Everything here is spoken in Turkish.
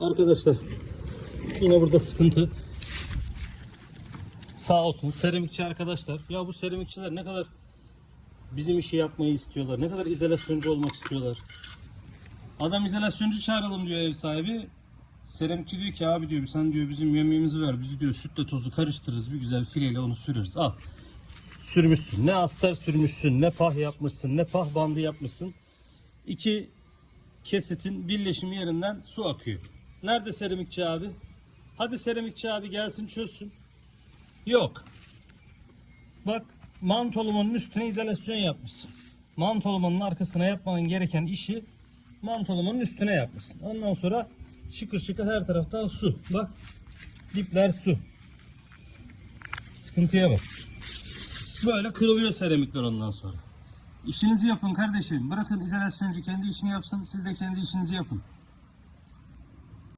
Arkadaşlar yine burada sıkıntı. Sağ olsun seramikçi arkadaşlar. Ya bu seramikçiler ne kadar bizim işi yapmayı istiyorlar. Ne kadar izolasyoncu olmak istiyorlar. Adam izolasyoncu çağıralım diyor ev sahibi. Seramikçi diyor ki abi diyor sen diyor bizim yemeğimizi ver. Bizi diyor sütle tozu karıştırırız. Bir güzel fileyle onu süreriz. Al. Sürmüşsün. Ne astar sürmüşsün. Ne pah yapmışsın. Ne pah bandı yapmışsın. İki kesitin birleşimi yerinden su akıyor. Nerede seramikçi abi? Hadi seramikçi abi gelsin çözsün. Yok. Bak mantolumunun üstüne izolasyon yapmışsın. Mantolumunun arkasına yapman gereken işi mantolumunun üstüne yapmışsın. Ondan sonra şıkır şıkır her taraftan su. Bak dipler su. Sıkıntıya bak. Böyle kırılıyor seramikler ondan sonra. İşinizi yapın kardeşim. Bırakın izolasyoncu kendi işini yapsın. Siz de kendi işinizi yapın.